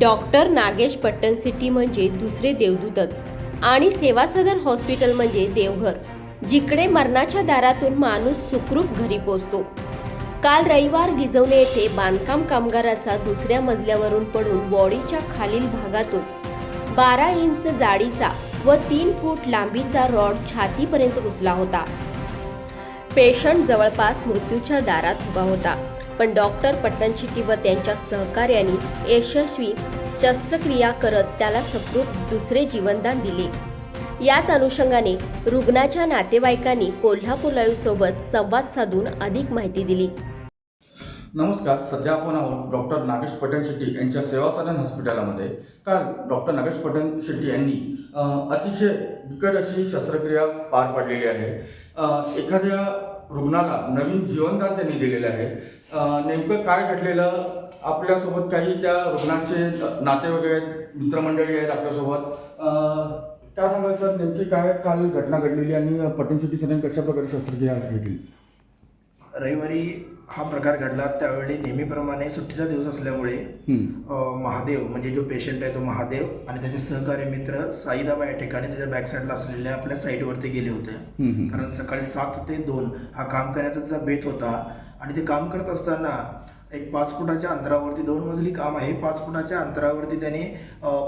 Doctor Nagesh Pattan city म्हणजे दुसरे देवदूतच आणि सेवा सदन हॉस्पिटल म्हणजे देवघर जिकडे मरणाच्या दारातून माणूस सुखरूप घरी पोचतो. काल रविवार गिजवणे येथे बांधकाम कामगाराचा दुसऱ्या मजल्यावरून पडून बॉडीच्या खालील भागातून बारा इंच जाडीचा व तीन फूट लांबीचा रॉड छातीपर्यंत घुसला होता. पेशंट जवळपास मृत्यूच्या दारात उभा होता. पण डॉक्टर पट्टणशिट्टी व त्यांच्या सहकार्यांनी यशस्वी शस्त्रक्रिया करत त्याला सकृत दुसरे जीवनदान दिले. याच अनुषंगाने रुग्णाच्या नातेवाईकांनी कोल्हापूर लाईव्ह सोबत संवाद साधून अधिक माहिती दिली. नमस्कार सध्या आपण आहोत डॉक्टर नागेश पटण शेट्टी यांच्या सेवा सदन हॉस्पिटलमध्ये काल डॉक्टर नागेश पटण शेट्टी यांनी अतिशय बिकट अशी शस्त्रक्रिया पार पाडलेली आहे. एखाद्या रुग्णाला नवीन जीवनदान त्यांनी दिलेलं आहे. नेमकं काय घडलेलं? आपल्यासोबत काही त्या रुग्णांचे नाते वगैरे आहेत मित्रमंडळी आहेत आपल्यासोबत. अ, काय सांगाल सर नेमकी काय काल घटना घडलेली आणि पटण सिटी सदन कशा प्रकारे शस्त्रक्रिया घेतली? रविवारी हा प्रकार घडला. त्यावेळी नेहमीप्रमाणे सुट्टीचा दिवस असल्यामुळे महादेव म्हणजे जो पेशंट आहे तो महादेव आणि त्याचे सहकारी मित्र साईदाबा या ठिकाणी त्याच्या बॅक साईडला असलेल्या आपल्या साईटवरती गेले होते. कारण सकाळी सात ते दोन हा काम करण्याचा बेत होता आणि ते काम करत असताना एक पाच फुटाच्या अंतरावरती दोन मजली काम आहे. पाच फुटाच्या अंतरावरती त्याने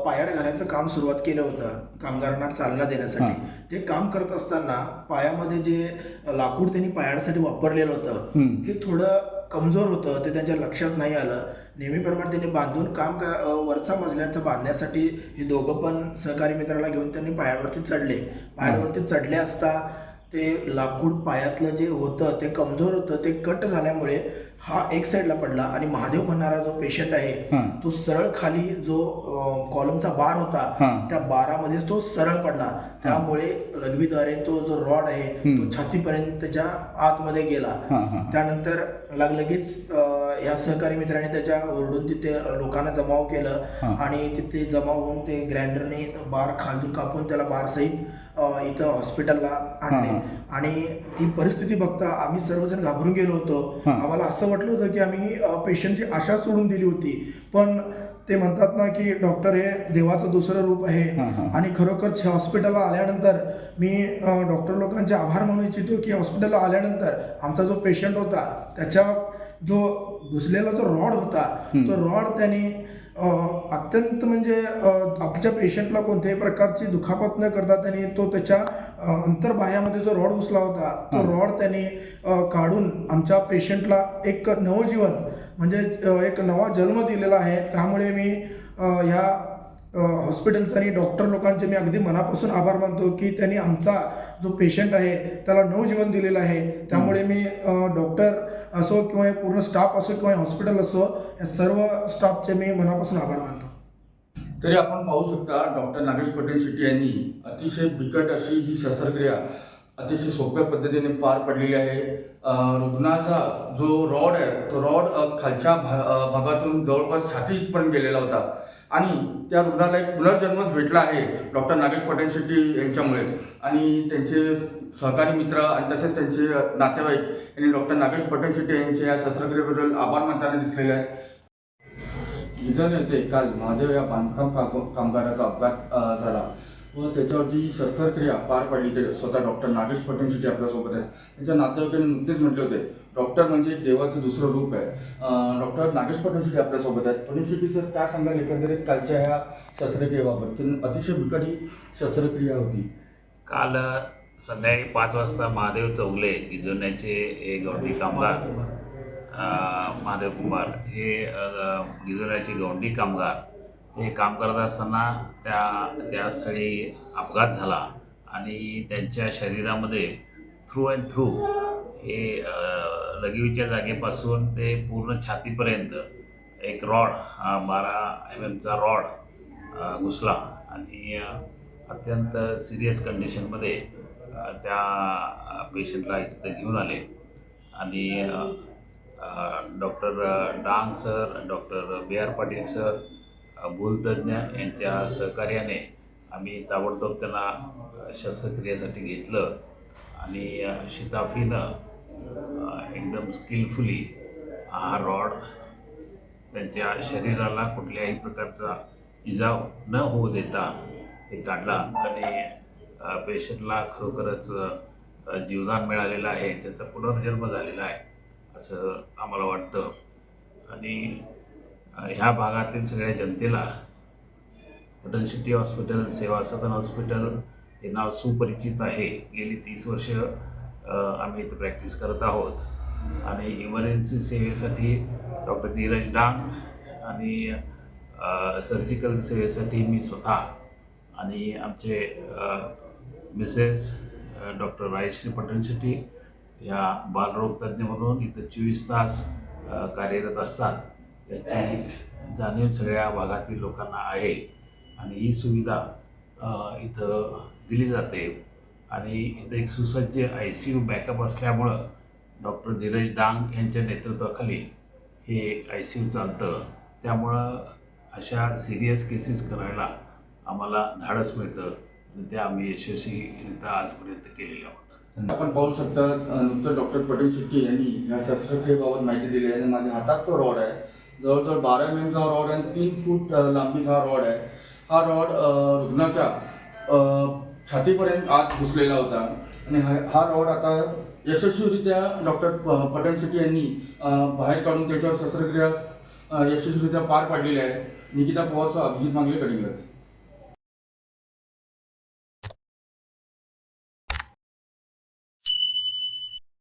पायाड घालायचं काम सुरुवात केलं होतं कामगारांना चालना देण्यासाठी. ते काम करत असताना पायामध्ये जे लाकूड त्यांनी पायासाठी वापरलेलं होतं ते थोडं कमजोर होतं ते त्यांच्या लक्षात नाही आलं. नेहमीप्रमाणे त्यांनी बांधून काम का वरचा मजल्याचं बांधण्यासाठी हे दोघं पण सहकारी मित्राला घेऊन त्यांनी पायावरती चढले. पायावरती चढले असता ते लाकूड पायातलं जे होतं ते कमजोर होतं ते कट झाल्यामुळे हा एक साईडला पडला आणि महादेव म्हणणारा जो पेशंट आहे तो सरळ खाली जो कॉलमचा बार होता त्या बारामध्येच तो सरळ पडला. त्यामुळे लघवीद्वारे तो जो रॉड आहे तो छातीपर्यंत त्याच्या आतमध्ये गेला. त्यानंतर लग लगेच या सहकारी मित्राने त्याच्या ओरडून तिथे लोकांना जमाव केलं आणि तिथे जमा होऊन ते ग्राइंडरने बार खालून कापून त्याला बार सहित इथं हॉस्पिटलला आणले. आणि ती परिस्थिती बघता आम्ही सर्वजण घाबरून गेलो होतो. आम्हाला असं वाटलं होतं की आम्ही पेशंटची आशा सोडून दिली होती. पण ते म्हणतात ना की डॉक्टर हे देवाचं दुसरं रूप आहे. आणि खरोखर हॉस्पिटलला आल्यानंतर मी डॉक्टर लोकांचे आभार मानू इच्छितो की हॉस्पिटलला आल्यानंतर आमचा जो पेशंट होता त्याच्या जो घुसलेला जो रॉड होता तो रॉड त्याने अत्यंत म्हणजे आमच्या पेशंटला कोणत्याही प्रकारची दुखापत न करता त्यांनी तो त्याच्या अंतर्बाह्यामध्ये जो रॉड घुसला होता तो रॉड त्यांनी काढून आमच्या पेशंटला एक नवजीवन म्हणजे एक नवा जन्म दिलेला आहे. त्यामुळे मी ह्या हॉस्पिटलचा आणि डॉक्टर लोकांचे मी अगदी मनापासून आभार मानतो की त्यांनी आमचा जो पेशंट आहे त्याला नवजीवन दिलेलं आहे. त्यामुळे मी डॉक्टर असो किंवा हे पूर्ण स्टाफ असो किंवा हॉस्पिटल असो या सर्व स्टाफचे मी मनापासून आभार मानतो. तरी आपण पाहू शकता डॉक्टर नागेश पटेल शेट्टी यांनी अतिशय बिकट अशी ही शस्त्रक्रिया अतिशय सोप्या पद्धतीने पार पडलेली आहे. रुग्णाचा जो रॉड आहे तो रॉड खालच्या भा भागातून जवळपास छातीपर्यंत गेलेला होता. आणि त्या रुग्णाला एक पुनर्जन्मच भेटला आहे डॉक्टर नागेश पटेल शेट्टी यांच्यामुळे. आणि त्यांचे सहकारी मित्र आणि तसेच त्यांचे नातेवाईक यांनी डॉक्टर नागेश पटेल शेट्टी यांच्या या शस्त्रक्रियेबद्दल आभार मानताना दिसलेले आहेत. इजन येथे काल महादेव या बांधकाम काम कामगाराचा अपघात झाला व त्याच्यावर जी शस्त्रक्रिया पार पाडली ते स्वतः डॉक्टर नागेश पटेल शेट्टी आपल्यासोबत आहेत. त्यांच्या नातेवाईकांनी नुकतेच म्हटले होते डॉक्टर म्हणजे देवाचं दुसरं रूप आहे. डॉक्टर नागेश पटेल शेट्टी आपल्यासोबत आहेत. पटेल शेट्टी सर काय सांगाल एकंदरीत कालच्या ह्या शस्त्रक्रियेबाबत? की अतिशय बिकट ही शस्त्रक्रिया होती. काल संध्याकाळी पाच वाजता महादेव चौगले गिजवण्याचे हे गवंडी कामगार महादेव कुमार हे अ, गवंडी कामगार हे काम करत असताना त्या त्या स्थळी अपघात झाला आणि त्यांच्या शरीरामध्ये थ्रू अँड थ्रू हे अ, लघवीच्या जागेपासून ते पूर्ण छातीपर्यंत एक रॉड हा बारा एम एमचा रॉड घुसला आणि अत्यंत सिरियस कंडिशनमध्ये त्या पेशंटला इथं घेऊन आले. आणि doctor Dang sir doctor B R Patil sir भूलतज्ञ यांच्या सहकार्याने आम्ही ताबडतोब त्यांना शस्त्रक्रियेसाठी घेतलं. आणि शिताफीनं एकदम स्किलफुली हा रॉड त्यांच्या शरीराला कुठल्याही प्रकारचा इजाव न होऊ देता हे काढला. आणि पेशंटला खरोखरच जीवदान मिळालेलं आहे त्याचा पुनर्जन्म झालेला आहे असं आम्हाला वाटतं. आणि ह्या भागातील सगळ्या जनतेला पटन सिटी हॉस्पिटल सेवा सदन हॉस्पिटल हे नाव सुपरिचित आहे. गेली तीस वर्ष आम्ही इथं प्रॅक्टिस करत आहोत. आणि इमर्जन्सी सेवेसाठी डॉक्टर धीरज डांग आणि सर्जिकल सेवेसाठी मी स्वतः आणि आमचे मिसेस डॉक्टर रायश्री पटन शेट्टी या बालरोग तज्ज्ञ म्हणून इथं चोवीस तास कार्यरत असतात. याची जाणीव सगळ्या भागातील लोकांना आहे. आणि ही सुविधा इथं दिली जाते. आणि इथं एक सुसज्ज आय सी यू बॅकअप असल्यामुळं डॉक्टर धीरज डांग यांच्या नेतृत्वाखाली हे आय सी यू चालतं त्यामुळं अशा सिरियस केसेस करायला आम्हाला धाडस मिळतं. आणि ते आम्ही यशस्वीरित्या आजपर्यंत केलेल्या आहोत. आपण पाहू शकता नुकतं डॉक्टर पटेल शेट्टी यांनी ह्या शस्त्रक्रियेबाबत माहिती दिली आहे आणि माझ्या हातात तो रॉड आहे. जवळजवळ बारा एम एमचा रॉड आहे आणि तीन फूट लांबीचा हा रॉड आहे. हा रॉड रुग्णाच्या छातीपर्यंत आत घुसलेला होता आणि हा हा रॉड आता यशस्वीरित्या डॉक्टर पटेल शेट्टी यांनी बाहेर काढून त्याच्यावर शस्त्रक्रिया यशस्वीरित्या पार पाडलेली आहे. निकिता पवारचा अभिजित मांगले कडिंगज